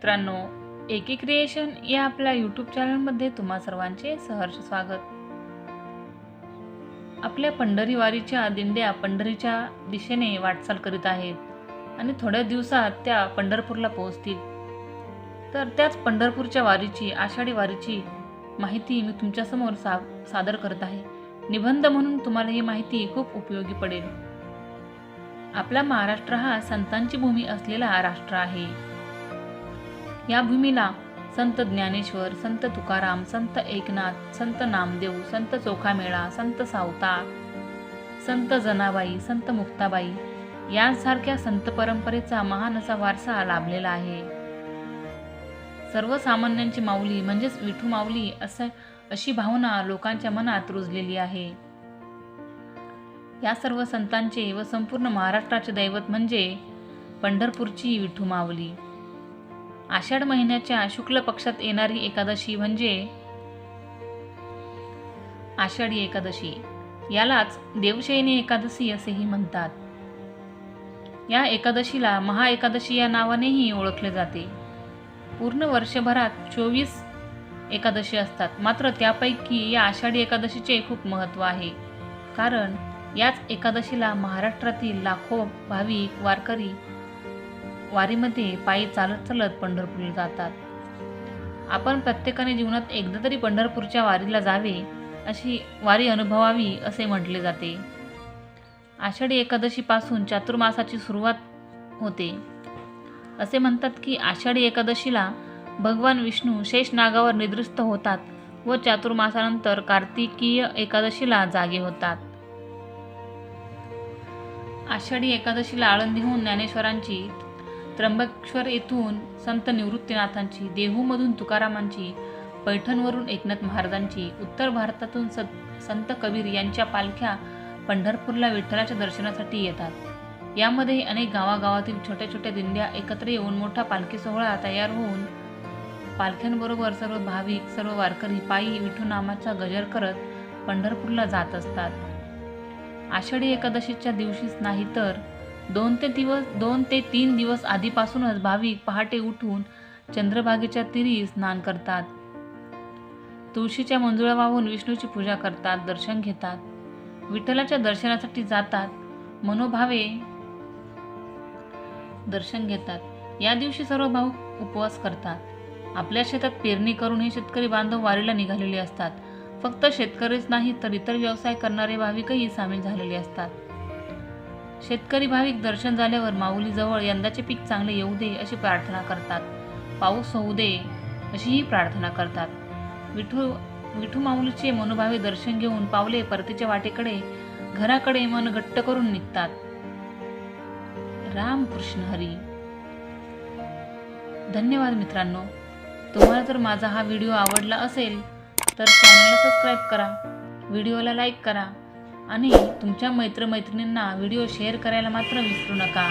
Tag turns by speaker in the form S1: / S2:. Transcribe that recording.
S1: मित्रांनो एकी क्रिएशन या आपल्या यूट्यूब चॅनलमध्ये तुम्हा सर्वांचे सहर्ष स्वागत. आपल्या पंढरी वारीच्या दिंड्या पंढरीच्या दिशेने वाटचाल करीत आहेत आणि थोड्या दिवसात त्या पंढरपूरला पोहोचतील. तर त्याच पंढरपूरच्या वारीची आषाढी वारीची माहिती मी तुमच्यासमोर सा सादर करत आहे. निबंध म्हणून तुम्हाला ही माहिती खूप उपयोगी पडेल. आपला महाराष्ट्र हा संतांची भूमी असलेला राष्ट्र आहे. या भूमीला संत ज्ञानेश्वर संत तुकाराम संत एकनाथ संत नामदेव संत चोखामेळा संत सावता संत जनाबाई संत मुक्ताबाई यांसारख्या संत परंपरेचा महान असा वारसा लाभलेला आहे. सर्वसामान्यांची माऊली म्हणजेच विठू माऊली असं अशी भावना लोकांच्या मनात रुजलेली आहे. या सर्व संतांचे व संपूर्ण महाराष्ट्राचे दैवत म्हणजे पंढरपूरची विठू माऊली. आषाढ महिन्याच्या शुक्ल पक्षात येणारी एकादशी म्हणजे आषाढी एकादशी. यालाच देवशयनी एकादशी असेही म्हणतात. या एकादशीला महाएकादशी या नावानेही ओळखले जाते. पूर्ण वर्षभरात चोवीस एकादशी असतात. मात्र त्यापैकी या आषाढी एकादशीचे खूप महत्त्व आहे. कारण याच एकादशीला महाराष्ट्रातील लाखो भाविक वारकरी वारीमध्ये पायी चालत चालत पंढरपूरला जातात. आपण प्रत्येकाने जीवनात एकदा तरी पंढरपूरच्या वारीला जावे अशी वारी अनुभवावी असे म्हटले जाते. आषाढी एकादशीपासून चातुर्मासाची सुरुवात होते. असे म्हणतात की आषाढी एकादशीला भगवान विष्णू शेष नागावर निद्रिस्त होतात व चातुर्मासानंतर कार्तिकीय एकादशीला जागे होतात. आषाढी एकादशीला आळंदीहून ज्ञानेश्वरांची त्र्यंबकेश्वर येथून संत निवृत्तीनाथांची देहूमधून तुकारामांची पैठणवरून एकनाथ महाराजांची उत्तर भारतातून संत कबीर यांच्या पालख्या पंढरपूरला विठ्ठलाच्या दर्शनासाठी येतात. यामध्ये अनेक गावागावातील छोट्या छोट्या दिंड्या एकत्र येऊन मोठा पालखी सोहळा तयार होऊन पालख्यांबरोबर सर्व भाविक सर्व वारकरी पायी विठू नामाचा गजर करत पंढरपूरला जात असतात. आषाढी एकादशीच्या दिवशीच नाही तर दोन ते दिवस दोन ते तीन दिवस आधीपासूनच भाविक पहाटे उठून चंद्रभागेच्या तीरी स्नान करतात. तुळशीच्या मंजुळा वाहून विष्णूची पूजा करतात दर्शन घेतात. विठ्ठलाच्या दर्शनासाठी जातात. मनोभावे दर्शन घेतात. या दिवशी सर्व भाऊ उपवास करतात. आपल्या शेतात पेरणी करून हे शेतकरी बांधव वारीला निघालेले असतात. फक्त शेतकरीच नाही तर इतर व्यवसाय करणारे भाविकही सामील झालेले असतात. शेतकरी भाविक दर्शन झाल्यावर माऊलीजवळ यंदाचे पीक चांगले येऊ दे अशी प्रार्थना करतात. पाऊस होऊ दे अशीही प्रार्थना करतात. विठू विठू माऊलीचे मनोभावे दर्शन घेऊन पावले परतीच्या वाटेकडे घराकडे मन घट्ट करून निघतात. राम कृष्ण हरी. धन्यवाद मित्रांनो. तुम्हाला जर माझा हा व्हिडिओ आवडला असेल तर चॅनलला सबस्क्राईब करा. व्हिडिओला लाईक करा. आणि तुमच्या मैत्रमैत्रिणींना व्हिडिओ शेअर करायला मात्र विसरू नका.